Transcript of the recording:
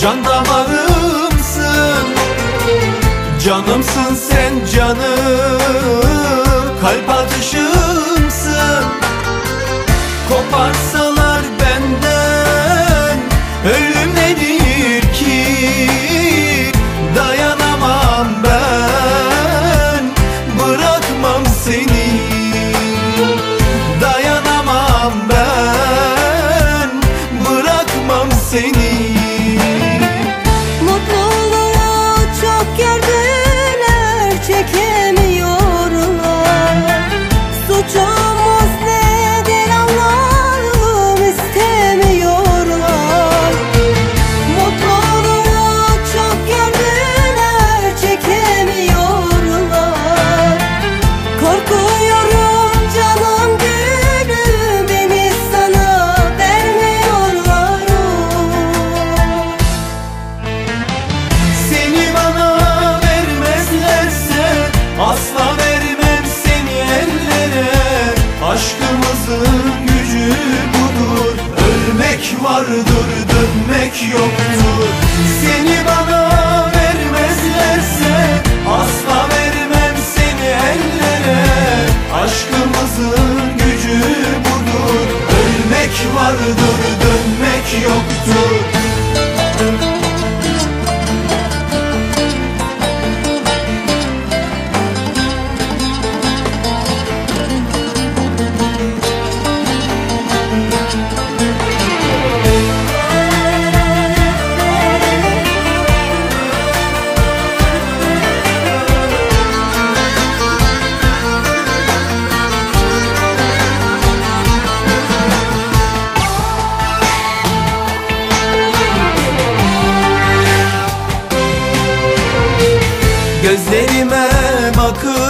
Can damarımsın Canımsın sen canım. Kalp atışımsın. Koparsa vardı. Gözlerime bakın